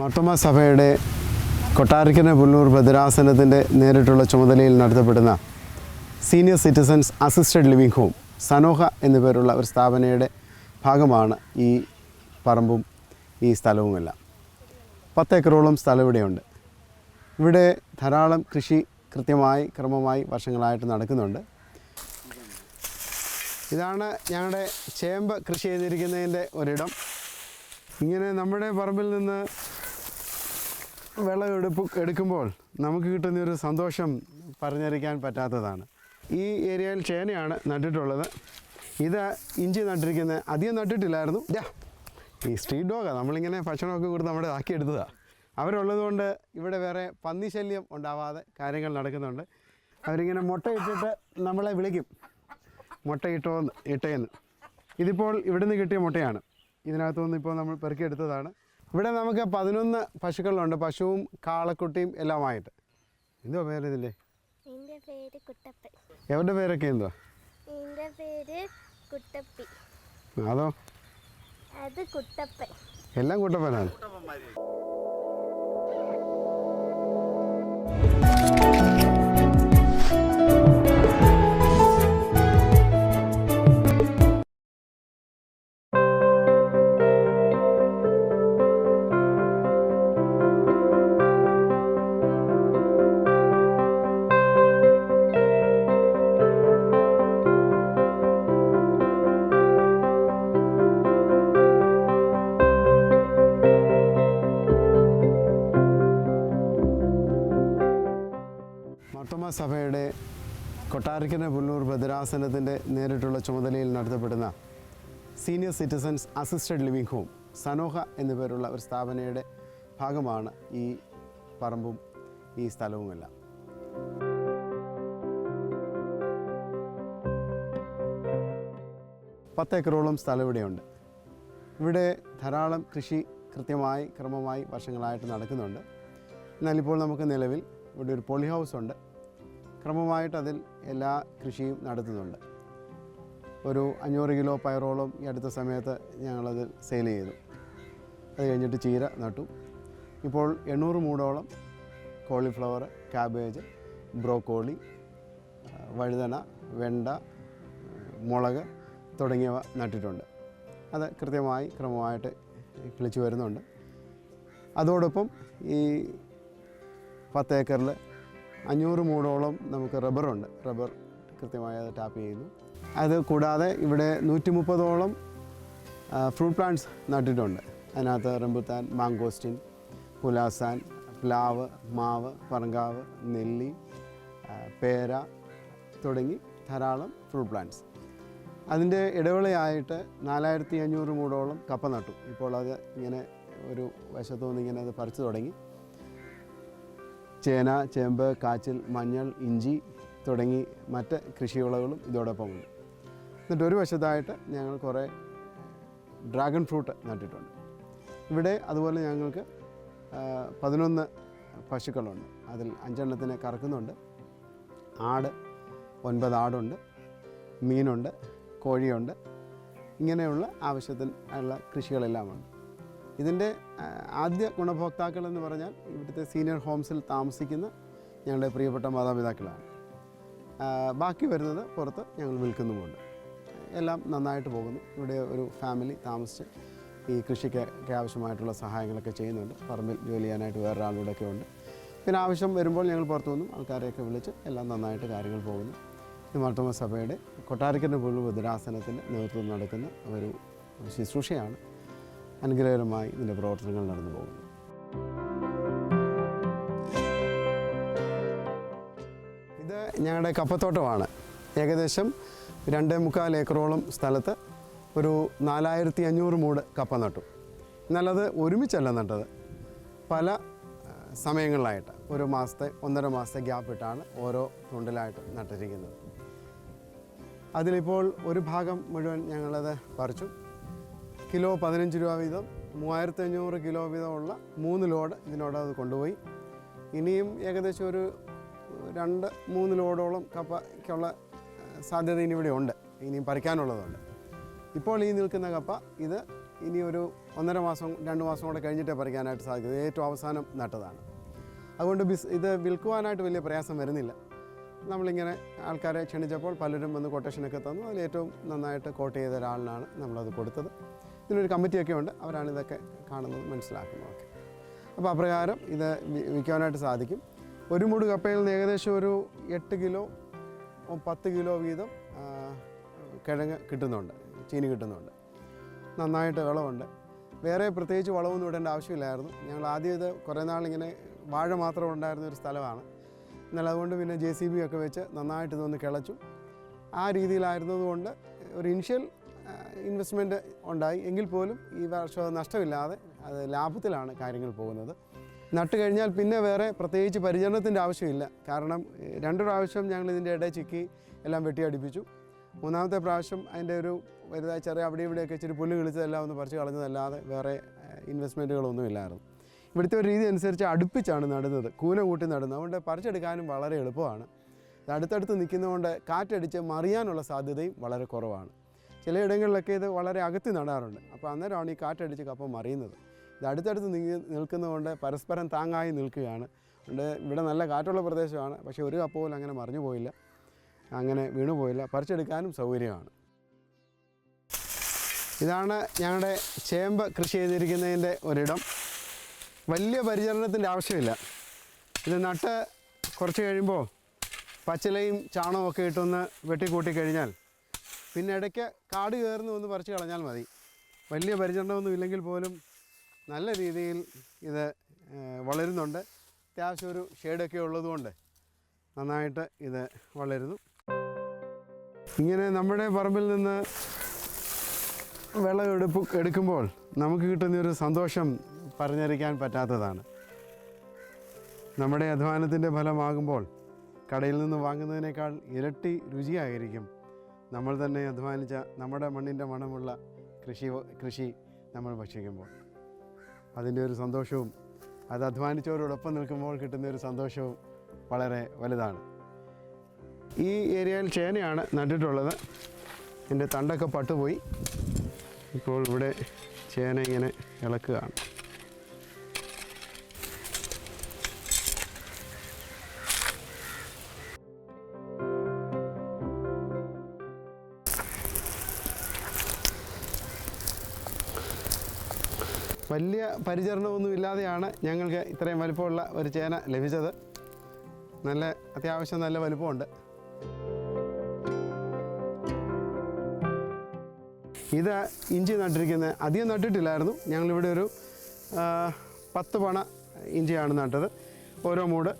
മാർത്തോമ സഭയുടെ കൊട്ടാരക്കര പുല്ലൂർ ഭദ്രാസനത്തിന്റെ നേരിട്ടുള്ള ചുമതലയിൽ നടത്തപ്പെടുന്ന senior citizens assisted living home Sanoha എന്നുപേരുള്ള ഒരു സ്ഥാപനയുടെ ഭാഗമാണ് ഈ പറമ്പും ഈ സ്ഥലവുമെല്ലാം. പത്തേക്കറോളം സ്ഥലം ഇവിടെയുണ്ട്. ഇവിടെ ധാരാളം കൃഷി കൃത്യമായി ക്രമമായി വർഷങ്ങളായിട്ട് നടക്കുന്നുണ്ട്. ഇതാണ് ഞങ്ങളുടെ ചേമ്പ് കൃഷി ചെയ്തിരിക്കുന്നതിന്റെ ഒരിടം. ഇങ്ങനെ നമ്മുടെ പറമ്പിൽ നിന്ന് വിളവെടുപ്പ് എടുക്കുമ്പോൾ നമുക്ക് കിട്ടുന്ന ഒരു സന്തോഷം പറഞ്ഞറിയിക്കാൻ പറ്റാത്തതാണ്. ഈ ഏരിയയിൽ ചേനയാണ് നട്ടിട്ടുള്ളത്. ഇത് ഇഞ്ചി നട്ടിരിക്കുന്നത് അധികം നട്ടിട്ടില്ലായിരുന്നു. ഇല്ല ഈ സ്ട്രീറ്റ് ഡോഗാണ് നമ്മളിങ്ങനെ ഭക്ഷണമൊക്കെ കൊടുത്ത് നമ്മുടെ ആക്കിയെടുത്തതാണ് അവരുള്ളത് കൊണ്ട് ഇവിടെ വേറെ പന്നി ശല്യം ഉണ്ടാവാതെ കാര്യങ്ങൾ നടക്കുന്നുണ്ട്. അവരിങ്ങനെ മുട്ടയിട്ടിട്ട് നമ്മളെ വിളിക്കും. മുട്ടയിട്ടോന്ന് ഇട്ടേന്ന് ഇതിപ്പോൾ ഇവിടുന്ന് കിട്ടിയ മുട്ടയാണ്. ഇതിനകത്തുനിന്ന് ഇപ്പോൾ നമ്മൾ പെറുക്കിയെടുത്തതാണ് ഇവിടെ നമുക്ക് പതിനൊന്ന് പശുക്കളുണ്ട്. പശുവും കാളക്കുട്ടിയും എല്ലാമായിട്ട്. എന്തോ പേര് ഇതിന്റെ എന്റെ പേര് കുട്ടപ്പൻ. എവരുടെ പേരൊക്കെ എന്തുവാ? എന്റെ പേര് കുട്ടപ്പി. അതോ? അത് കുട്ടപ്പൻ. എല്ലാം കുട്ടപ്പനാണ്. ഭദ്രാസനത്തിന്റെ നേരിട്ടുള്ള ചുമതലയിൽ നടത്തപ്പെടുന്ന senior citizens assisted living home Sanoha എന്നു പേരുള്ള ഒരു സ്ഥാപനയുടെ ഭാഗമാണ് ഈ പറമ്പും ഈ സ്ഥലവുമെല്ലാം. പത്തേക്കറോളം സ്ഥലം ഇവിടെയുണ്ട്. ഇവിടെ ധാരാളം കൃഷി കൃത്യമായി ക്രമമായി വർഷങ്ങളായിട്ട് നടക്കുന്നുണ്ട്. എന്നാലിപ്പോൾ നമുക്ക് നിലവിൽ ഇവിടെ ഒരു പോളി ഹൗസ് ഉണ്ട്. ക്രമമായിട്ട് അതിൽ എല്ലാ കൃഷിയും നടത്തുന്നുണ്ട്. ഒരു അഞ്ഞൂറ് കിലോ പയറോളം ഈ അടുത്ത സമയത്ത് ഞങ്ങളത് സെയിൽ ചെയ്തു. അത് കഴിഞ്ഞിട്ട് ചീര നട്ടു. ഇപ്പോൾ എണ്ണൂറ് മൂടോളം കോളിഫ്ലവർ ക്യാബേജ് ബ്രോക്കോളി വഴുതന വെണ്ട മുളക് തുടങ്ങിയവ നട്ടിട്ടുണ്ട്. അത് കൃത്യമായി ക്രമമായിട്ട് കിളിച്ചു വരുന്നുണ്ട്. അതോടൊപ്പം ഈ പത്ത് ഏക്കറിൽ അഞ്ഞൂറ് മൂടോളം നമുക്ക് റബ്ബറുണ്ട്. റബ്ബർ കൃത്യമായി അത് ടാപ്പ് ചെയ്യുന്നു. അത് കൂടാതെ ഇവിടെ നൂറ്റി മുപ്പതോളം ഫ്രൂട്ട് പ്ലാന്റ്സ് നട്ടിട്ടുണ്ട്. അതിനകത്ത് റംബുത്താൻ മാങ്കോസ്റ്റിൻ പുലാസാൻ പ്ലാവ് മാവ് പറങ്കാവ് നെല്ലി പേര തുടങ്ങി ധാരാളം ഫ്രൂട്ട് പ്ലാന്റ്സ്. അതിന്റെ ഇടവേളയായിട്ട് നാലായിരത്തി അഞ്ഞൂറ് മൂടോളം കപ്പ നട്ടു. ഇപ്പോൾ അത് ഇങ്ങനെ ഒരു വശത്തു നിന്ന് ഇങ്ങനെ അത് പറിച്ചു തുടങ്ങി. ചേന ചേമ്പ് കാച്ചിൽ മഞ്ഞൾ ഇഞ്ചി തുടങ്ങി മറ്റ് കൃഷിവിളകളും ഇതോടൊപ്പമുണ്ട്. എന്നിട്ട് ഒരു വശത്തായിട്ട് ഞങ്ങൾ കുറേ ഡ്രാഗൺ ഫ്രൂട്ട് നട്ടിട്ടുണ്ട്. ഇവിടെ അതുപോലെ ഞങ്ങൾക്ക് പതിനൊന്ന് പശുക്കളുണ്ട്. അതിൽ അഞ്ചെണ്ണത്തിനെ കറക്കുന്നുണ്ട്. ആട് ഒൻപത് ആടുണ്ട്. മീനുണ്ട് കോഴിയുണ്ട്. ഇങ്ങനെയുള്ള ആവശ്യത്തിന് ഉള്ള കൃഷികളെല്ലാമുണ്ട് ഇതിന്റെ ആദ്യ ഗുണഭോക്താക്കൾ എന്ന് പറഞ്ഞാൽ ഇവിടുത്തെ സീനിയർ ഹോംസിൽ താമസിക്കുന്ന ഞങ്ങളുടെ പ്രിയപ്പെട്ട മാതാപിതാക്കളാണ്. ബാക്കി വരുന്നത് പുറത്ത് ഞങ്ങൾ വിൽക്കുന്നുമുണ്ട്. എല്ലാം നന്നായിട്ട് പോകുന്നു. ഇവിടെ ഒരു ഫാമിലി താമസിച്ച് ഈ കൃഷിക്ക് ആവശ്യമായിട്ടുള്ള സഹായങ്ങളൊക്കെ ചെയ്യുന്നുണ്ട്. പറമ്പിൽ ജോലി ചെയ്യാനായിട്ട് വേറൊരാളുടെ ഒക്കെ ഉണ്ട്. പിന്നെ ആവശ്യം വരുമ്പോൾ ഞങ്ങൾ പുറത്തു നിന്നും ആൾക്കാരെയൊക്കെ വിളിച്ച് എല്ലാം നന്നായിട്ട് കാര്യങ്ങൾ പോകുന്നു. മാർത്തോമ സഭയുടെ കൊട്ടാരക്കര പുള്ളു ബുദ്ധരാസനത്തിന്റെ നേതൃത്വം നടക്കുന്ന ഒരു ശുശ്രൂഷയാണ് അനുഗ്രഹകരമായി ഇതിന്റെ പ്രവർത്തനങ്ങൾ നടന്നു പോകുന്നു. ഇത് ഞങ്ങളുടെ കപ്പത്തോട്ടമാണ്. ഏകദേശം രണ്ടേ മുക്കാൽ ഏക്കറോളം സ്ഥലത്ത് ഒരു നാലായിരത്തി അഞ്ഞൂറ് മൂട് കപ്പ നട്ടു. എന്നാലത് ഒരുമിച്ചല്ല നട്ടത്. പല സമയങ്ങളിലായിട്ട് ഒരു മാസത്തെ ഒന്നര മാസത്തെ ഗ്യാപ്പ് ഇട്ടാണ് ഓരോ തുണ്ടിലായിട്ട് നട്ടിരിക്കുന്നത്. അതിലിപ്പോൾ ഒരു ഭാഗം മുഴുവൻ ഞങ്ങളത് പറിച്ചു. കിലോ പതിനഞ്ച് രൂപ വീതം മൂവായിരത്തി അഞ്ഞൂറ് കിലോ വീതമുള്ള മൂന്ന് ലോഡ് ഇതിനോട് അത് കൊണ്ടുപോയി. ഇനിയും ഏകദേശം ഒരു രണ്ട് മൂന്ന് ലോഡോളം കപ്പയ്ക്കുള്ള സാധ്യത ഇനി ഇവിടെ ഉണ്ട്. ഇനിയും പറിക്കാനുള്ളതുണ്ട്. ഇപ്പോൾ ഈ നിൽക്കുന്ന കപ്പ ഇത് ഇനി ഒരു ഒന്നര മാസം രണ്ട് മാസം കൂടെ കഴിഞ്ഞിട്ടേ പറിക്കാനായിട്ട് സാധിക്കും. ഏറ്റവും അവസാനം നട്ടതാണ്. അതുകൊണ്ട് ബിസ് ഇത് വിൽക്കുവാനായിട്ട് വലിയ പ്രയാസം വരുന്നില്ല. നമ്മളിങ്ങനെ ആൾക്കാരെ ക്ഷണിച്ചപ്പോൾ പലരും വന്ന് കൊട്ടേഷനൊക്കെ തന്നു. അതിൽ ഏറ്റവും നന്നായിട്ട് കോട്ട് ചെയ്ത ഒരാളിനാണ് നമ്മളത് കൊടുത്തത്. ഇതിനൊരു കമ്മിറ്റിയൊക്കെ ഉണ്ട്. അവരാണ് ഇതൊക്കെ കാണുന്നത് മനസ്സിലാക്കുന്നതൊക്കെ അപ്പോൾ അപ്രകാരം ഇത് വിൽക്കാനായിട്ട് സാധിക്കും. ഒരു മൂട് കപ്പയിൽ നിന്ന് ഏകദേശം ഒരു എട്ട് കിലോ പത്ത് കിലോ വീതം കിഴങ്ങ് കിട്ടുന്നുണ്ട്. ചീനി കിട്ടുന്നുണ്ട്. നന്നായിട്ട് വിളവുണ്ട്. വേറെ പ്രത്യേകിച്ച് വളമൊന്നും ഇടേണ്ട ആവശ്യമില്ലായിരുന്നു. ഞങ്ങൾ ആദ്യം ഇത് കുറേ നാളിങ്ങനെ വാഴ മാത്രം ഉണ്ടായിരുന്ന ഒരു സ്ഥലമാണ്. എന്നാൽ അതുകൊണ്ട് പിന്നെ ജെ സി ബി ഒക്കെ വെച്ച് നന്നായിട്ട് ഇതൊന്ന് കിളച്ചു. ആ രീതിയിലായിരുന്നതുകൊണ്ട് ഒരു ഇനിഷ്യൽ ഇൻവെസ്റ്റ്മെന്റ് ഉണ്ടായി. എങ്കിൽ പോലും ഈ വർഷം നഷ്ടമില്ലാതെ അത് ലാഭത്തിലാണ് കാര്യങ്ങൾ പോകുന്നത്. നട്ട് കഴിഞ്ഞാൽ പിന്നെ വേറെ പ്രത്യേകിച്ച് പരിചരണത്തിന്റെ ആവശ്യമില്ല. കാരണം രണ്ട് പ്രാവശ്യം ഞങ്ങൾ ഇതിന്റെ ഇടയിൽ ചിക്കി എല്ലാം വെട്ടിയടിപ്പിച്ചു മൂന്നാമത്തെ പ്രാവശ്യം അതിന്റെ ഒരു വലുതായി ചെറിയ അവിടെ ഇവിടെയൊക്കെ ഇച്ചിരി പുല്ല് കിളിച്ചതെല്ലാം ഒന്ന് പറിച്ച് കളഞ്ഞതല്ലാതെ വേറെ ഇൻവെസ്റ്റ്മെന്റുകളൊന്നും ഇല്ലായിരുന്നു. ഇവിടുത്തെ ഒരു രീതി അനുസരിച്ച് അടുപ്പിച്ചാണ് നടുന്നത്. കൂന കൂട്ടി നടുന്നത്. അതുകൊണ്ട് പറിച്ചെടുക്കാനും വളരെ എളുപ്പമാണ്. അടുത്തടുത്ത് നിൽക്കുന്നതുകൊണ്ട് കാറ്റടിച്ച് മറിയാനുള്ള സാധ്യതയും വളരെ കുറവാണ്. ചിലയിടങ്ങളിലൊക്കെ ഇത് വളരെ അകത്തി നടാറുണ്ട്. അപ്പോൾ അന്നേരമാണ് ഈ കാറ്റടിച്ച് കപ്പ മറിയുന്നത്. ഇത് അടുത്തടുത്ത് നിൽക്കുന്നതുകൊണ്ട് പരസ്പരം താങ്ങായി നിൽക്കുകയാണ്. അതുകൊണ്ട് ഇവിടെ നല്ല കാറ്റുള്ള പ്രദേശമാണ്. പക്ഷേ ഒരു കപ്പ പോലും അങ്ങനെ മറിഞ്ഞു പോയില്ല. അങ്ങനെ വീണു പോയില്ല. പറിച്ചെടുക്കാനും സൗകര്യമാണ്. ഇതാണ് ഞങ്ങളുടെ ചേമ്പ് കൃഷി ചെയ്തിരിക്കുന്നതിന്റെ ഒരിടം. വലിയ പരിചരണത്തിന്റെ ആവശ്യമില്ല. ഇത് നട്ട് കുറച്ച് കഴിയുമ്പോൾ പച്ചിലയും ചാണകമൊക്കെ ഇട്ടൊന്ന് വെട്ടിക്കൂട്ടി കഴിഞ്ഞാൽ പിന്നെ ഇടയ്ക്ക് കാട് കയറുന്നു ഒന്ന് പറിച്ച് കളഞ്ഞാൽ മതി. വലിയ പരിചരണമൊന്നും ഇല്ലെങ്കിൽ പോലും നല്ല രീതിയിൽ ഇത് വളരുന്നുണ്ട്. അത്യാവശ്യം ഒരു ഷെയ്ഡൊക്കെ ഉള്ളതുകൊണ്ട് നന്നായിട്ട് ഇത് വളരുന്നു. ഇങ്ങനെ നമ്മുടെ പറമ്പിൽ നിന്ന് വിളവെടുപ്പ് എടുക്കുമ്പോൾ നമുക്ക് കിട്ടുന്ന ഒരു സന്തോഷം പറഞ്ഞറിയിക്കാൻ പറ്റാത്തതാണ്. നമ്മുടെ അധ്വാനത്തിന്റെ ഫലമാകുമ്പോൾ കടയിൽ നിന്ന് വാങ്ങുന്നതിനേക്കാൾ ഇരട്ടി രുചിയായിരിക്കും നമ്മൾ തന്നെ അധ്വാനിച്ച നമ്മുടെ മണ്ണിന്റെ മണമുള്ള കൃഷി കൃഷി നമ്മൾ ഭക്ഷിക്കുമ്പോൾ അതിന്റെ ഒരു സന്തോഷവും അത് അധ്വാനിച്ചവരോടൊപ്പം നിൽക്കുമ്പോൾ കിട്ടുന്ന ഒരു സന്തോഷവും വളരെ വലുതാണ്. ഈ ഏരിയയിൽ ചേനയാണ് നട്ടിട്ടുള്ളത്. എന്റെ തണ്ടൊക്കെ പട്ടുപോയി. ഇപ്പോൾ ഇവിടെ ചേന ഇങ്ങനെ ഇളക്കുകയാണ്. വലിയ പരിചരണമൊന്നും ഇല്ലാതെയാണ് ഞങ്ങൾക്ക് ഇത്രയും വലുപ്പമുള്ള ഒരു ചേന ലഭിച്ചത്. നല്ല അത്യാവശ്യം നല്ല വലുപ്പമുണ്ട്. ഇത് ഇഞ്ചി നട്ടിരിക്കുന്നത് അധികം നട്ടിട്ടില്ലായിരുന്നു. ഞങ്ങളിവിടെ ഒരു പത്ത് പണ ഇഞ്ചിയാണ് നട്ടത്. ഓരോ മൂട്.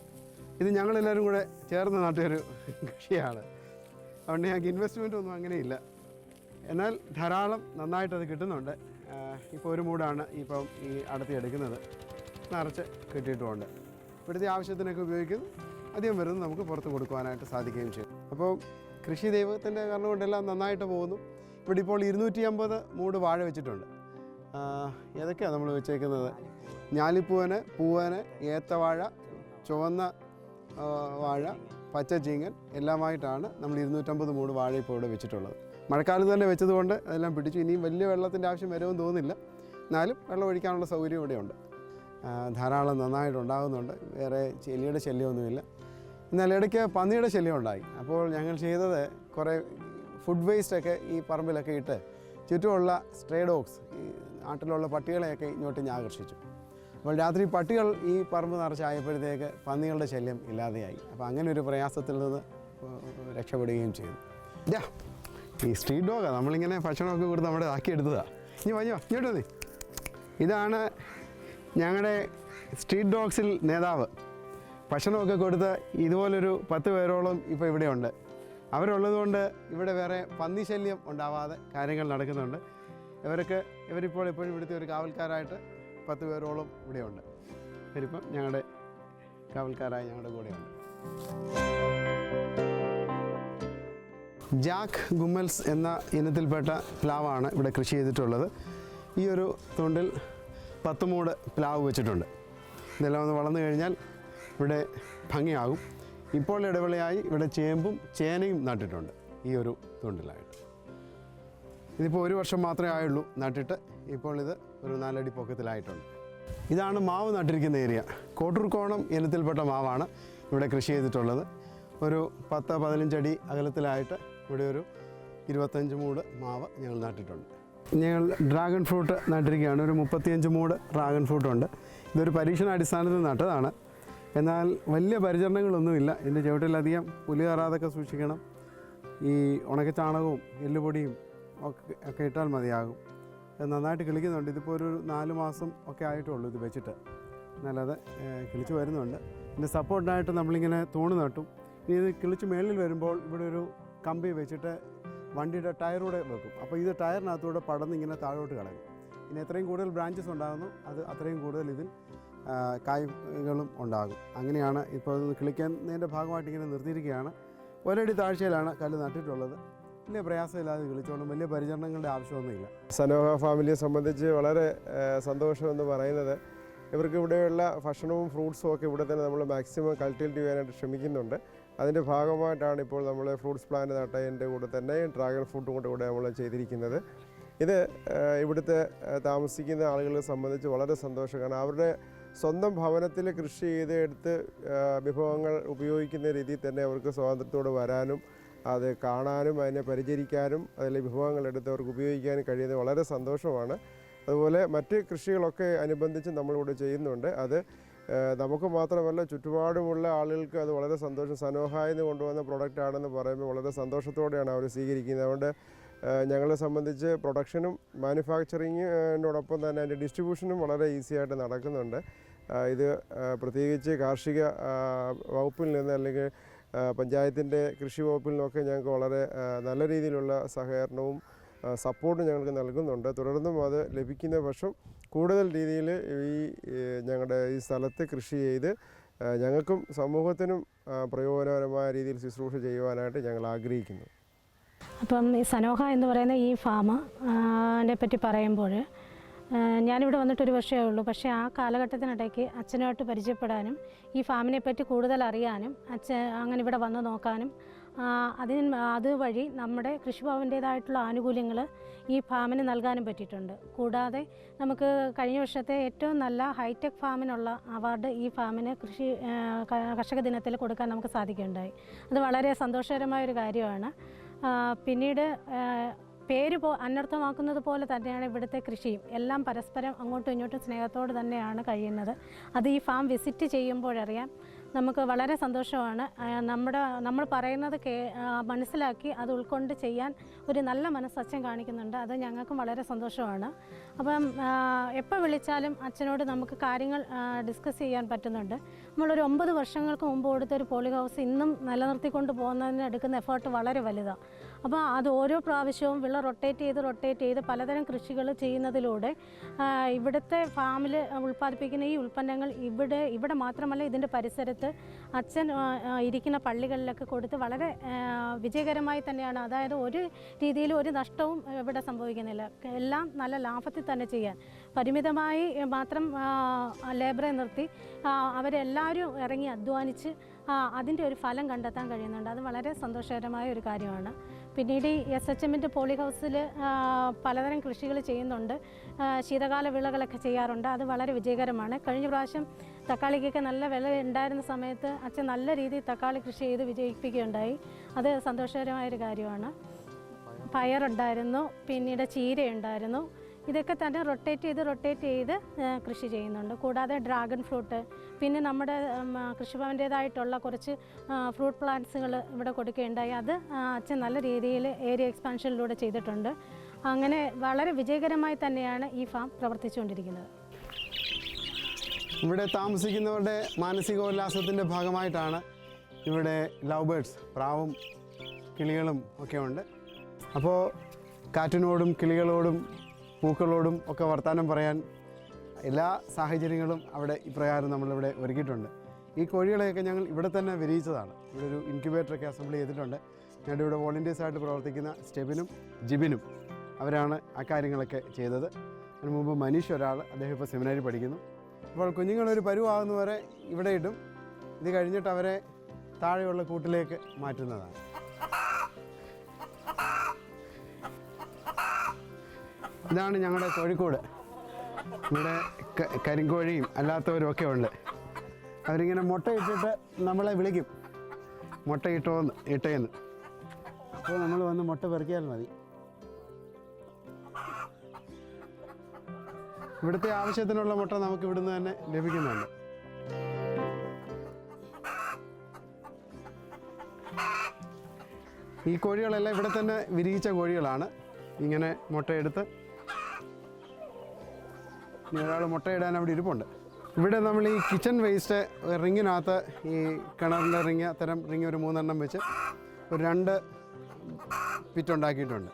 ഇത് ഞങ്ങളെല്ലാവരും കൂടെ ചേർന്ന് നട്ടിയൊരു കൃഷിയാണ്. അതുകൊണ്ട് ഞങ്ങൾക്ക് ഇൻവെസ്റ്റ്മെന്റ് ഒന്നും അങ്ങനെയില്ല. എന്നാൽ ധാരാളം നന്നായിട്ടത് കിട്ടുന്നുണ്ട്. ഇപ്പോൾ ഒരു മൂടാണ് ഇപ്പം ഈ അടുത്ത് എടുക്കുന്നത്. നിറച്ച് കിട്ടിയിട്ടുമുണ്ട് ഇവിടുത്തെ ആവശ്യത്തിനൊക്കെ ഉപയോഗിക്കുന്നു. അധികം വരുന്ന നമുക്ക് പുറത്ത് കൊടുക്കുവാനായിട്ട് സാധിക്കുകയും ചെയ്യും. അപ്പോൾ കൃഷി ദൈവത്തിന്റെ കാരണം കൊണ്ടെല്ലാം നന്നായിട്ട് പോകുന്നു. ഇവിടെ ഇപ്പോൾ ഇരുന്നൂറ്റി അമ്പത് മൂട് വാഴ വെച്ചിട്ടുണ്ട്. ഏതൊക്കെയാണ് നമ്മൾ വെച്ചേക്കുന്നത്? ഞാലിപ്പൂവന് പൂവന് ഏത്തവാഴ ചുവന്ന ആ, വാഴ ചീങ്ങൽ എല്ലാമായിട്ടാണ് നമ്മൾ ഇരുന്നൂറ്റമ്പത് മൂട് വാഴ ഇവിടെ വെച്ചിട്ടുള്ളത്. മഴക്കാലത്ത് തന്നെ വെച്ചതുകൊണ്ട് അതെല്ലാം പിടിച്ചു. ഇനിയും വലിയ വെള്ളത്തിന്റെ ആവശ്യം വരുമെന്ന് തോന്നുന്നില്ല. എന്നാലും വെള്ളം ഒഴിക്കാനുള്ള സൗകര്യം ഇവിടെയുണ്ട്. ധാരാളം നന്നായിട്ട് ഉണ്ടാകുന്നുണ്ട് വേറെ എലിയുടെ ശല്യമൊന്നുമില്ല. എന്നാൽ ഇടയ്ക്ക് പന്നിയുടെ ശല്യം ഉണ്ടായി അപ്പോൾ ഞങ്ങൾ ചെയ്തത് കുറേ ഫുഡ് വേസ്റ്റൊക്കെ ഈ പറമ്പിലൊക്കെ ഇട്ട് ചുറ്റുമുള്ള സ്ട്രേ ഡോഗ്സ് ഈ നാട്ടിലുള്ള പട്ടികളെയൊക്കെ ഇങ്ങോട്ട് ഞാൻ ആകർഷിച്ചു. അപ്പോൾ രാത്രി പട്ടികൾ ഈ പറമ്പ് നിറച്ചായപ്പോഴത്തേക്ക് പന്നികളുടെ ശല്യം ഇല്ലാതെയായി. അപ്പോൾ അങ്ങനെ ഒരു പ്രയാസത്തിൽ നിന്ന് രക്ഷപ്പെടുകയും ചെയ്തു. ഇതാ ഈ സ്ട്രീറ്റ് ഡോഗാണ് നമ്മളിങ്ങനെ ഭക്ഷണമൊക്കെ കൊടുത്ത് നമ്മുടെ ആക്കിയെടുത്തതാണ് ഇനി വഞ്ഞോ ഇങ്ങോട്ട് നീ ഇതാണ് ഞങ്ങളുടെ സ്ട്രീറ്റ് ഡോഗ്സിൽ നേതാവ്. ഭക്ഷണമൊക്കെ കൊടുത്ത് ഇതുപോലൊരു പത്ത് പേരോളം ഇപ്പോൾ ഇവിടെയുണ്ട്. അവരുള്ളതുകൊണ്ട് ഇവിടെ വേറെ പന്നി ശല്യം ഉണ്ടാവാതെ കാര്യങ്ങൾ നടക്കുന്നുണ്ട്. ഇവർക്ക് ഇവരിപ്പോൾ എപ്പോഴും ഇവിടുത്തെ ഒരു കാവൽക്കാരായിട്ട് പത്ത് പേരോളം ഇവിടെയുണ്ട്. ഇവരിപ്പം ഞങ്ങളുടെ കാവൽക്കാരായി ഞങ്ങളുടെ കൂടെയുണ്ട്. ജാക്ക് ഗുമ്മൽസ് എന്ന ഇനത്തിൽപ്പെട്ട പ്ലാവാണ് ഇവിടെ കൃഷി ചെയ്തിട്ടുള്ളത്. ഈ ഒരു തൊണ്ടിൽ പത്ത് മൂട് പ്ലാവ് വെച്ചിട്ടുണ്ട്. ഇതെല്ലാം ഒന്ന് വളർന്നു കഴിഞ്ഞാൽ ഇവിടെ ഭംഗിയാകും. ഇപ്പോൾ ഇടവേളയായി ഇവിടെ ചേമ്പും ചേനയും നട്ടിട്ടുണ്ട് ഈ ഒരു തൊണ്ടിലായിട്ട്. ഇതിപ്പോൾ ഒരു വർഷം മാത്രമേ ആയുള്ളൂ നട്ടിട്ട്. ഇപ്പോൾ ഇത് ഒരു നാലടി പൊക്കത്തിലായിട്ടുണ്ട്. ഇതാണ് മാവ് നട്ടിരിക്കുന്ന ഏരിയ. കോട്ടൂർക്കോണം ഇനത്തിൽപ്പെട്ട മാവാണ് ഇവിടെ കൃഷി ചെയ്തിട്ടുള്ളത്. ഒരു പത്ത് പതിനഞ്ചടി അകലത്തിലായിട്ട് ഇവിടെ ഒരു ഇരുപത്തഞ്ച് മൂട് മാവ് ഞങ്ങൾ നട്ടിട്ടുണ്ട്. ഞങ്ങൾ ഡ്രാഗൺ ഫ്രൂട്ട് നട്ടിരിക്കുകയാണ്. ഒരു മുപ്പത്തിയഞ്ച് മൂട് ഡ്രാഗൺ ഫ്രൂട്ട് ഉണ്ട് ഇതൊരു പരീക്ഷണാടിസ്ഥാനത്തിൽ നട്ടതാണ്. എന്നാൽ വലിയ പരിചരണങ്ങളൊന്നുമില്ല. ഇതിന്റെ ചുവട്ടിലധികം പുലി കയറാതൊക്കെ സൂക്ഷിക്കണം. ഈ ഉണക്ക ചാണകവും എല്ലുപൊടിയും ഒക്കെ ഒക്കെ ഇട്ടാൽ മതിയാകും. നന്നായിട്ട് കിളിക്കുന്നുണ്ട്. ഇതിപ്പോൾ ഒരു നാല് മാസം ഒക്കെ ആയിട്ടുള്ളൂ ഇത് വെച്ചിട്ട്. നല്ലത് കിളിച്ച് വരുന്നുണ്ട്. ഇതിന്റെ സപ്പോർട്ടായിട്ട് നമ്മളിങ്ങനെ തൂണ് നട്ടും. ഇനി ഇത് കിളിച്ച് മേളിൽ വരുമ്പോൾ ഇവിടെ ഒരു കമ്പി വെച്ചിട്ട് വണ്ടിയുടെ ടയറൂടെ വെക്കും. അപ്പോൾ ഇത് ടയറിനകത്തൂടെ പടന്ന് ഇങ്ങനെ താഴോട്ട് കളയും. ഇനി എത്രയും കൂടുതൽ ബ്രാഞ്ചസ് ഉണ്ടാകുന്നു അത് അത്രയും കൂടുതൽ ഇതിൽ കായ്കളും ഉണ്ടാകും. അങ്ങനെയാണ് ഇപ്പോൾ കിളിക്കുന്നതിന്റെ ഭാഗമായിട്ട് ഇങ്ങനെ നിർത്തിയിരിക്കുകയാണ്. ഒരടി താഴ്ചയിലാണ് കല്ല് നട്ടിട്ടുള്ളത്. വലിയ പ്രയാസമില്ലാതെ വിളിച്ചോണ്ടും വലിയ പരിചരണങ്ങളുടെ ആവശ്യമൊന്നുമില്ല. സനോഹ ഫാമിലിയെ സംബന്ധിച്ച് വളരെ സന്തോഷമെന്ന് പറയുന്നത് ഇവർക്ക് ഇവിടെയുള്ള ഭക്ഷണവും ഫ്രൂട്ട്സും ഒക്കെ ഇവിടെ തന്നെ നമ്മൾ മാക്സിമം കൾട്ടിവേറ്റ് ചെയ്യാനായിട്ട് ശ്രമിക്കുന്നുണ്ട്. അതിന്റെ ഭാഗമായിട്ടാണ് ഇപ്പോൾ നമ്മൾ ഫ്രൂട്ട്സ് പ്ലാന്റ് നട്ടതിന്റെ കൂടെ തന്നെ ഡ്രാഗൺ ഫ്രൂട്ടും കൂടെ കൂടെ നമ്മൾ ചെയ്തിരിക്കുന്നത്. ഇത് ഇവിടുത്തെ താമസിക്കുന്ന ആളുകളെ സംബന്ധിച്ച് വളരെ സന്തോഷമാണ് അവരുടെ സ്വന്തം ഭവനത്തിൽ കൃഷി ചെയ്ത് എടുത്ത് വിഭവങ്ങൾ ഉപയോഗിക്കുന്ന രീതിയിൽ തന്നെ അവർക്ക് സ്വാതന്ത്ര്യത്തോടെ വരാനും അത് കാണാനും അതിനെ പരിചരിക്കാനും അതിലെ വിഭവങ്ങൾ എടുത്ത് അവർക്ക് ഉപയോഗിക്കാനും കഴിയുന്നത് വളരെ സന്തോഷമാണ്. അതുപോലെ മറ്റ് കൃഷികളൊക്കെ അനുബന്ധിച്ച് നമ്മളിവിടെ ചെയ്യുന്നുണ്ട്. അത് നമുക്ക് മാത്രമല്ല ചുറ്റുപാടുമുള്ള ആളുകൾക്ക് അത് വളരെ സന്തോഷം സനോഹായെന്ന് കൊണ്ടുവന്ന പ്രൊഡക്റ്റ് ആണെന്ന് പറയുമ്പോൾ വളരെ സന്തോഷത്തോടെയാണ് അവർ സ്വീകരിക്കുന്നത്. അതുകൊണ്ട് ഞങ്ങളെ സംബന്ധിച്ച് പ്രൊഡക്ഷനും മാനുഫാക്ചറിങ്ങിനോടൊപ്പം തന്നെ അതിന്റെ ഡിസ്ട്രിബ്യൂഷനും വളരെ ഈസിയായിട്ട് നടക്കുന്നുണ്ട്. ഇത് പ്രത്യേകിച്ച് കാർഷിക വകുപ്പിൽ നിന്ന് അല്ലെങ്കിൽ പഞ്ചായത്തിന്റെ കൃഷി വകുപ്പിൽ നിന്നൊക്കെ ഞങ്ങൾക്ക് വളരെ നല്ല രീതിയിലുള്ള സഹകരണവും സപ്പോർട്ടും ഞങ്ങൾക്ക് നൽകുന്നുണ്ട്. തുടർന്നും അത് ലഭിക്കുന്ന പക്ഷം കൂടുതൽ രീതിയിൽ ഈ ഞങ്ങളുടെ ഈ സ്ഥലത്ത് കൃഷി ചെയ്ത് ഞങ്ങൾക്കും സമൂഹത്തിനും പ്രയോജനകരമായ രീതിയിൽ ശുശ്രൂഷ ചെയ്യുവാനായിട്ട് ഞങ്ങൾ ആഗ്രഹിക്കുന്നു. അപ്പം ഈ സനോഹ എന്ന് പറയുന്ന ഈ ഫാം പറ്റി പറയുമ്പോൾ ഞാനിവിടെ വന്നിട്ട് ഒരു വർഷമേ ഉള്ളൂ. പക്ഷേ ആ കാലഘട്ടത്തിനിടയ്ക്ക് അച്ഛനുമായിട്ട് പരിചയപ്പെടാനും ഈ ഫാമിനെ പറ്റി കൂടുതൽ അറിയാനും അച്ഛൻ അങ്ങനെ ഇവിടെ വന്ന് നോക്കാനും അതിന് അതുവഴി നമ്മുടെ കൃഷിഭവന്റേതായിട്ടുള്ള ആനുകൂല്യങ്ങൾ ഈ ഫാമിന് നൽകാനും പറ്റിയിട്ടുണ്ട്. കൂടാതെ നമുക്ക് കഴിഞ്ഞ വർഷത്തെ ഏറ്റവും നല്ല ഹൈടെക് ഫാമിനുള്ള അവാർഡ് ഈ ഫാമിന് കൃഷി കർഷക ദിനത്തിൽ കൊടുക്കാൻ നമുക്ക് സാധിക്കുകയുണ്ടായി. അത് വളരെ സന്തോഷകരമായ ഒരു കാര്യമാണ് പിന്നീട് പേര് പോ അനർത്ഥമാക്കുന്നത് പോലെ തന്നെയാണ് ഇവിടുത്തെ കൃഷിയും. എല്ലാം പരസ്പരം അങ്ങോട്ടും ഇങ്ങോട്ടും സ്നേഹത്തോട് തന്നെയാണ് കഴിയുന്നത്. അത് ഈ ഫാം വിസിറ്റ് ചെയ്യുമ്പോഴറിയാം നമുക്ക് വളരെ സന്തോഷമാണ്. നമ്മുടെ നമ്മൾ പറയുന്നത് കേ മനസ്സിലാക്കി അത് ഉൾക്കൊണ്ട് ചെയ്യാൻ ഒരു നല്ല മനസ്സ് അച്ഛൻ കാണിക്കുന്നുണ്ട്. അത് ഞങ്ങൾക്കും വളരെ സന്തോഷമാണ്. അപ്പം എപ്പോൾ വിളിച്ചാലും അച്ഛനോട് നമുക്ക് കാര്യങ്ങൾ ഡിസ്കസ് ചെയ്യാൻ പറ്റുന്നുണ്ട്. നമ്മളൊരു ഒമ്പത് വർഷങ്ങൾക്ക് മുമ്പ് കൊടുത്ത ഒരു പോളി ഹൗസ് ഇന്നും നിലനിർത്തിക്കൊണ്ട് പോകുന്നതിന് എടുക്കുന്ന എഫേർട്ട് വളരെ വലുതാണ് അപ്പോൾ അത് ഓരോ പ്രാവശ്യവും വിള റൊട്ടേറ്റ് ചെയ്ത് റൊട്ടേറ്റ് ചെയ്ത് പലതരം കൃഷികൾ ചെയ്യുന്നതിലൂടെ ഇവിടുത്തെ ഫാമിൽ ഉൽപ്പാദിപ്പിക്കുന്ന ഈ ഉൽപ്പന്നങ്ങൾ ഇവിടെ ഇവിടെ മാത്രമല്ല ഇതിന്റെ പരിസരത്ത് അച്ഛൻ ഇരിക്കുന്ന പള്ളികളിലൊക്കെ കൊടുത്ത് വളരെ വിജയകരമായി തന്നെയാണ്. അതായത് ഒരു രീതിയിൽ ഒരു നഷ്ടവും ഇവിടെ സംഭവിക്കുന്നില്ല. എല്ലാം നല്ല ലാഭത്തിൽ തന്നെ ചെയ്യാൻ. പരിമിതമായി മാത്രം ലേബറെ നിർത്തി അവരെല്ലാവരും ഇറങ്ങി അധ്വാനിച്ച് അതിന്റെ ഒരു ഫലം കണ്ടെത്താൻ കഴിയുന്നുണ്ട്. അത് വളരെ സന്തോഷകരമായ ഒരു കാര്യമാണ്. പിന്നീട് ഈ എസ് എച്ച് എമ്മിന്റെ പോളി ഹൗസിൽ പലതരം കൃഷികൾ ചെയ്യുന്നുണ്ട്. ശീതകാല വിളകളൊക്കെ ചെയ്യാറുണ്ട്. അത് വളരെ വിജയകരമാണ്. കഴിഞ്ഞ പ്രാവശ്യം തക്കാളിക്കൊക്കെ നല്ല വില ഉണ്ടായിരുന്ന സമയത്ത് അച്ഛൻ നല്ല രീതിയിൽ തക്കാളി കൃഷി ചെയ്ത് വിജയിപ്പിക്കുകയുണ്ടായി. അത് സന്തോഷകരമായൊരു കാര്യമാണ്. പയറുണ്ടായിരുന്നു പിന്നീട് ചീരയുണ്ടായിരുന്നു. ഇതൊക്കെ തന്നെ റൊട്ടേറ്റ് ചെയ്ത് റൊട്ടേറ്റ് ചെയ്ത് കൃഷി ചെയ്യുന്നുണ്ട്. കൂടാതെ ഡ്രാഗൺ ഫ്രൂട്ട് പിന്നെ നമ്മുടെ കൃഷിഭവന്റേതായിട്ടുള്ള കുറച്ച് ഫ്രൂട്ട് പ്ലാന്റ്സുകൾ ഇവിടെ കൊടുക്കുകയുണ്ടായി. അത് അച്ഛൻ നല്ല രീതിയിൽ ഏരിയ എക്സ്പാൻഷനിലൂടെ ചെയ്തിട്ടുണ്ട്. അങ്ങനെ വളരെ വിജയകരമായി തന്നെയാണ് ഈ ഫാം പ്രവർത്തിച്ചുകൊണ്ടിരിക്കുന്നത്. ഇവിടെ താമസിക്കുന്നവരുടെ മാനസികോല്ലാസത്തിന്റെ ഭാഗമായിട്ടാണ് ഇവിടെ ലവ് ബേഡ്സ് പ്രാവും കിളികളും ഒക്കെ ഉണ്ട് അപ്പോൾ കാറ്റിനോടും കിളികളോടും പൂക്കളോടും ഒക്കെ വർത്തമാനം പറയാൻ എല്ലാ സാഹചര്യങ്ങളും അവിടെ ഇപ്രകാരം നമ്മളിവിടെ ഒരുക്കിയിട്ടുണ്ട്. ഈ കോഴികളെയൊക്കെ ഞങ്ങൾ ഇവിടെ തന്നെ വിരിയിച്ചതാണ്. ഇവിടെ ഒരു ഇൻക്യുബേറ്ററൊക്കെ അസംബിൾ ചെയ്തിട്ടുണ്ട്. ഞങ്ങളുടെ ഇവിടെ വോളണ്ടിയേഴ്സായിട്ട് പ്രവർത്തിക്കുന്ന സ്റ്റെബിനും ജിബിനും അവരാണ് ആ കാര്യങ്ങളൊക്കെ ചെയ്തത്. അതിന് മുമ്പ് മനീഷ് ഒരാൾ അദ്ദേഹം ഇപ്പോൾ സെമിനാരി പഠിക്കുന്നു. അപ്പോൾ കുഞ്ഞുങ്ങളൊരു പരുവാകുന്നവരെ ഇവിടെ ഇടും. ഇത് കഴിഞ്ഞിട്ട് അവരെ താഴെയുള്ള കൂട്ടിലേക്ക് മാറ്റുന്നതാണ്. ഇതാണ് ഞങ്ങളുടെ കോഴിക്കോട്. ഇവിടെ കരിങ്കോഴിയും അല്ലാത്തവരും ഒക്കെ ഉണ്ട്. അവരിങ്ങനെ മുട്ട ഇട്ടിട്ട് നമ്മളെ വിളിക്കും. മുട്ടയിട്ടോന്ന് ഇട്ടേന്ന്. അപ്പോൾ നമ്മൾ വന്ന് മുട്ട പെറുക്കിയാൽ മതി. ഇവിടുത്തെ ആവശ്യത്തിനുള്ള മുട്ട നമുക്ക് ഇവിടുന്ന് തന്നെ ലഭിക്കുന്നുണ്ട്. ഈ കോഴികളെല്ലാം ഇവിടെ തന്നെ വിരിയിച്ച കോഴികളാണ്. ഇങ്ങനെ മുട്ടയെടുത്ത് ഒരാൾ മുട്ടയിടാൻ അവിടെ ഇരിപ്പുണ്ട്. ഇവിടെ നമ്മൾ ഈ കിച്ചൺ വേസ്റ്റ് റിങ്ങിനകത്ത് ഈ കിണറിന്റെ റിങ് തരം റിങ് ഒരു മൂന്നെണ്ണം വെച്ച് ഒരു രണ്ട് പിറ്റ് ഉണ്ടാക്കിയിട്ടുണ്ട്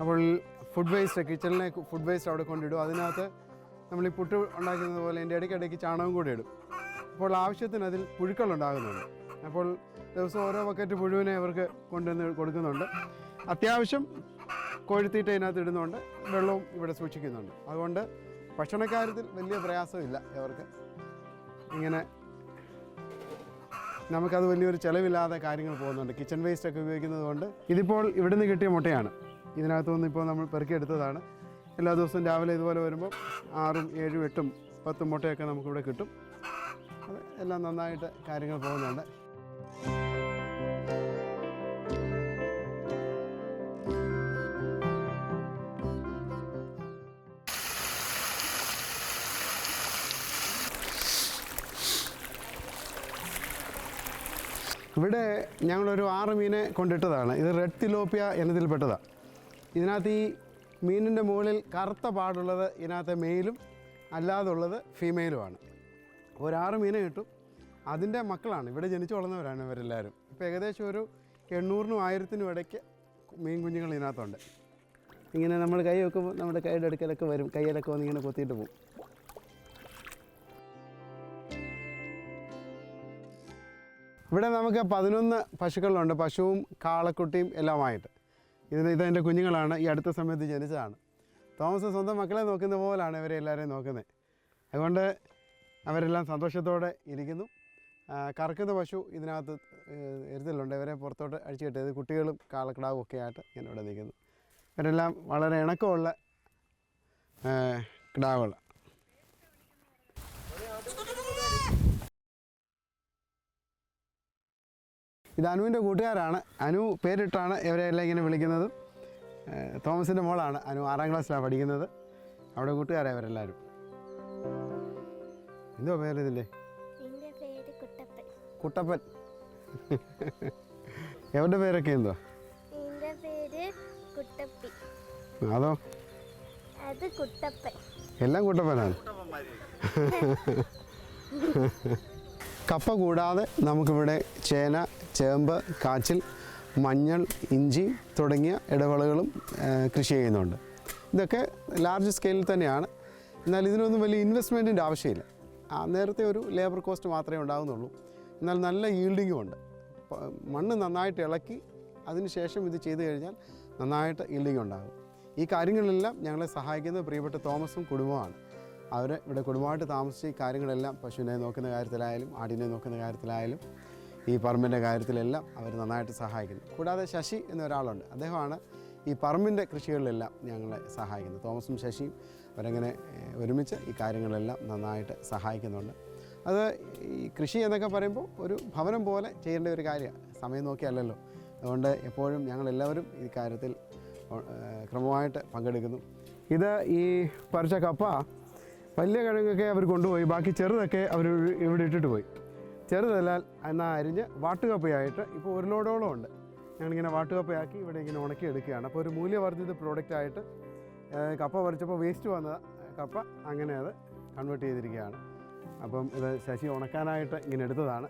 അപ്പോൾ ഫുഡ് വേസ്റ്റ് കിച്ചണിലെ ഫുഡ് വേസ്റ്റ് അവിടെ കൊണ്ടിടും. അതിനകത്ത് നമ്മൾ ഈ പുട്ട് ഉണ്ടാക്കുന്നത് പോലെ എന്റെ ഇടയ്ക്കിടയ്ക്ക് ചാണകം കൂടി ഇടും. അപ്പോൾ ആവശ്യത്തിന് അതിൽ പുഴുക്കൾ ഉണ്ടാകുന്നുണ്ട്. അപ്പോൾ ദിവസം ഓരോ ബക്കറ്റ് പുഴുവിനെ അവർക്ക് കൊണ്ടുവന്ന് കൊടുക്കുന്നുണ്ട്. അത്യാവശ്യം കോഴിത്തീറ്റ ഇതിനകത്ത് ഇടുന്നുണ്ട്. വെള്ളവും ഇവിടെ സൂക്ഷിക്കുന്നുണ്ട്. അതുകൊണ്ട് ഭക്ഷണക്കാര്യത്തിൽ വലിയ പ്രയാസമില്ല അവർക്ക് ഇങ്ങനെ നമുക്കത് വലിയൊരു ചിലവില്ലാതെ കാര്യങ്ങൾ പോകുന്നുണ്ട്. കിച്ചൺ വേസ്റ്റ് ഒക്കെ ഉപയോഗിക്കുന്നത് കൊണ്ട് ഇതിപ്പോൾ ഇവിടുന്ന് കിട്ടിയ മുട്ടയാണ്. ഇതിനകത്തു നിന്ന് ഇപ്പോൾ നമ്മൾ പെറുക്കിയെടുത്തതാണ്. എല്ലാ ദിവസവും രാവിലെ ഇതുപോലെ വരുമ്പോൾ ആറും ഏഴും എട്ടും പത്തും മുട്ടയൊക്കെ നമുക്കിവിടെ കിട്ടും. എല്ലാം നന്നായിട്ട് കാര്യങ്ങൾ പോകുന്നുണ്ട്. ഇവിടെ ഞങ്ങളൊരു ആറ് മീനെ കൊണ്ടിട്ടതാണ്. ഇത് റെഡ് തിലോപ്പിയ എന്നതിൽപ്പെട്ടതാണ് ഇതിനകത്ത് ഈ മീനിന്റെ മുകളിൽ കറുത്ത പാടുള്ളത് ഇതിനകത്ത് മെയിലും അല്ലാതുള്ളത് ഫീമെയിലുമാണ് ഒരാറ് മീനെ കിട്ടും. അതിന്റെ മക്കളാണ്. ഇവിടെ ജനിച്ചു വളർന്നവരാണ് ഇവരെല്ലാവരും. ഇപ്പോൾ ഏകദേശം ഒരു എണ്ണൂറിനും ആയിരത്തിനും ഇടയ്ക്ക് മീൻ കുഞ്ഞുങ്ങൾ ഇതിനകത്തുണ്ട്. ഇങ്ങനെ നമ്മൾ കൈ വെക്കുമ്പോൾ നമ്മുടെ കൈയുടെ അടുക്കലൊക്കെ വരും. കൈയിലൊക്കെ വന്ന് ഇങ്ങനെ കൊത്തിയിട്ട് പോകും. ഇവിടെ നമുക്ക് പതിനൊന്ന് പശുക്കളുണ്ട്. പശുവും കാളക്കുട്ടിയും എല്ലാമായിട്ട്. ഇതിന് ഇതെന്റെ കുഞ്ഞുങ്ങളാണ്. ഈ അടുത്ത സമയത്ത് ജനിച്ചതാണ്. തോമസ് സ്വന്തം മക്കളെ നോക്കുന്ന പോലാണ് ഇവരെ എല്ലാവരെയും നോക്കുന്നത്. അതുകൊണ്ട് അവരെല്ലാം സന്തോഷത്തോടെ ഇരിക്കുന്നു. കറക്കുന്ന പശു ഇതിനകത്ത് എരുത്തിലുണ്ട് ഇവരെ പുറത്തോട്ട് അഴിച്ചു കിട്ടിയത് കുട്ടികളും കാളക്കിടാവും ഒക്കെ ആയിട്ട് ഇങ്ങനെ ഇവിടെ നിൽക്കുന്നു. ഇവരെല്ലാം വളരെ ഇണക്കമുള്ള ഏഹ്, ഇത് അനുവിന്റെ കൂട്ടുകാരാണ്. അനു പേരിട്ടാണ് ഇവരെല്ലാം ഇങ്ങനെ വിളിക്കുന്നത്. തോമസിന്റെ മോളാണ്. അനു ആറാം ക്ലാസ്സിലാണ് പഠിക്കുന്നത്. അവിടെ കൂട്ടുകാരാണ് ഇവരെല്ലാവരും. എന്തോ പേര് ഇതിന്റെ പേര് കുട്ടപ്പൻ. കുട്ടപ്പൻ. എവരുടെ പേരൊക്കെ എന്തോ എന്റെ പേര് കുട്ടപ്പി. അതോ? അത് കുട്ടപ്പൻ. എല്ലാം കുട്ടപ്പനാണ്. കപ്പ കൂടാതെ നമുക്കിവിടെ ചേന ചേമ്പ് കാച്ചിൽ മഞ്ഞൾ ഇഞ്ചി തുടങ്ങിയ ഇടവിളകളും കൃഷി ചെയ്യുന്നുണ്ട്. ഇതൊക്കെ ലാർജ് സ്കെയിലിൽ തന്നെയാണ്. എന്നാൽ ഇതിനൊന്നും വലിയ ഇൻവെസ്റ്റ്മെന്റിന്റെ ആവശ്യമില്ല. നേരത്തെ ഒരു ലേബർ കോസ്റ്റ് മാത്രമേ ഉണ്ടാകുന്നുള്ളൂ എന്നാൽ നല്ല ഈൽഡിങ്ങും ഉണ്ട്. മണ്ണ് നന്നായിട്ട് ഇളക്കി അതിനുശേഷം ഇത് ചെയ്തു കഴിഞ്ഞാൽ നന്നായിട്ട് ഈൽഡിങ് ഉണ്ടാകും. ഈ കാര്യങ്ങളെല്ലാം ഞങ്ങളെ സഹായിക്കുന്നത് പ്രിയപ്പെട്ട തോമസും കുടുംബമാണ് അവർ ഇവിടെ കുടുംബമായിട്ട് താമസിച്ച് ഈ കാര്യങ്ങളെല്ലാം പശുവിനെ നോക്കുന്ന കാര്യത്തിലായാലും ആടിനെ നോക്കുന്ന കാര്യത്തിലായാലും ഈ പറമ്പിന്റെ കാര്യത്തിലെല്ലാം അവർ നന്നായിട്ട് സഹായിക്കുന്നു. കൂടാതെ ശശി എന്നൊരാളുണ്ട്. അദ്ദേഹമാണ് ഈ പറമ്പിന്റെ കൃഷികളിലെല്ലാം ഞങ്ങളെ സഹായിക്കുന്നത്. തോമസും ശശിയും അവരങ്ങനെ ഒരുമിച്ച് ഈ കാര്യങ്ങളെല്ലാം നന്നായിട്ട് സഹായിക്കുന്നുണ്ട്. അത് ഈ കൃഷി എന്നൊക്കെ പറയുമ്പോൾ ഒരു ഭവനം പോലെ ചെയ്യേണ്ട ഒരു കാര്യമാണ് സമയം നോക്കിയല്ലല്ലോ. അതുകൊണ്ട് എപ്പോഴും ഞങ്ങളെല്ലാവരും ഈ കാര്യത്തിൽ ക്രമമായിട്ട് പങ്കെടുക്കുന്നു. ഇത് ഈ പറിച്ച കപ്പ വലിയ കിഴങ്ങൊക്കെ അവർ കൊണ്ടുപോയി ബാക്കി ചെറുതൊക്കെ അവർ ഇവിടെ ഇട്ടിട്ട് പോയി. ചെറുതല്ലാൽ എന്നാൽ അരിഞ്ഞ് വാട്ടുകപ്പയായിട്ട് ഇപ്പോൾ ഒരു ലോഡോളം ഉണ്ട്. ഞങ്ങളിങ്ങനെ വാട്ടുകപ്പയാക്കി ഇവിടെ ഇങ്ങനെ ഉണക്കി എടുക്കുകയാണ്. അപ്പോൾ ഒരു മൂല്യവർദ്ധിത പ്രോഡക്റ്റായിട്ട് കപ്പ പറിച്ചപ്പോൾ വേസ്റ്റ് വന്ന കപ്പ അങ്ങനെ അത് കൺവേർട്ട് ചെയ്തിരിക്കുകയാണ്. അപ്പം ഇത് ശശി ഉണക്കാനായിട്ട് ഇങ്ങനെ എടുത്തതാണ്.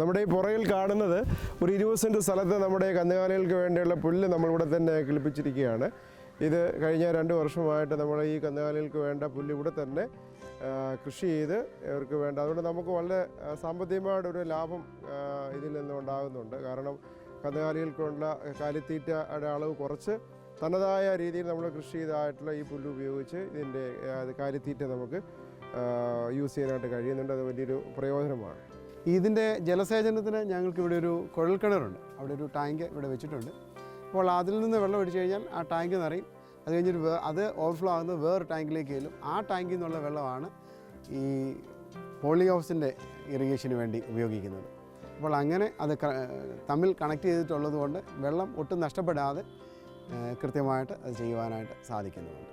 നമ്മുടെ ഈ പുറകിൽ കാണുന്നത് ഒരു ഇരുപത് സെന്റ് സ്ഥലത്ത് നമ്മുടെ കന്നുകാലികൾക്ക് വേണ്ടിയുള്ള പുല്ല് നമ്മളിവിടെ തന്നെ കിളിപ്പിച്ചിരിക്കുകയാണ്. ഇത് കഴിഞ്ഞ രണ്ട് വർഷമായിട്ട് നമ്മൾ ഈ കന്നുകാലികൾക്ക് വേണ്ട പുല്ല് ഇവിടെ തന്നെ കൃഷി ചെയ്ത് ഇവർക്ക് വേണ്ട. അതുകൊണ്ട് നമുക്ക് വളരെ സാമ്പത്തികമായിട്ടൊരു ലാഭം ഇതിൽ നിന്ന് ഉണ്ടാകുന്നുണ്ട്. കാരണം കന്നുകാലികൾക്കുള്ള കാലിത്തീറ്റയുടെ അളവ് കുറച്ച് തനതായ രീതിയിൽ നമ്മൾ കൃഷി ചെയ്തതായിട്ടുള്ള ഈ പുല്ല് ഉപയോഗിച്ച് ഇതിന്റെ കാലിത്തീറ്റ നമുക്ക് യൂസ് ചെയ്യാനായിട്ട് കഴിയുന്നുണ്ട്. അത് വലിയൊരു പ്രയോജനമാണ്. ഇതിന്റെ ജലസേചനത്തിന് ഞങ്ങൾക്ക് ഇവിടെ ഒരു കുഴൽക്കിണറുണ്ട് അവിടെ ഒരു ടാങ്ക് ഇവിടെ വെച്ചിട്ടുണ്ട്. അപ്പോൾ അതിൽ നിന്ന് വെള്ളം ഒഴിച്ചു കഴിഞ്ഞാൽ ആ ടാങ്ക് നിറയും. അത് കഴിഞ്ഞിട്ട് അത് ഓവർഫ്ലോ ആകുന്നത് വേറൊരു ടാങ്കിലേക്ക് ചെല്ലും. ആ ടാങ്കിൽ നിന്നുള്ള വെള്ളമാണ് ഈ പോളി ഹൗസിന്റെ ഇറിഗേഷന് വേണ്ടി ഉപയോഗിക്കുന്നത്. അപ്പോൾ അങ്ങനെ അത് തമ്മിൽ കണക്ട് ചെയ്തിട്ടുള്ളത് കൊണ്ട് വെള്ളം ഒട്ടും നഷ്ടപ്പെടാതെ കൃത്യമായിട്ട് അത് ചെയ്യുവാനായിട്ട് സാധിക്കുന്നുണ്ട്.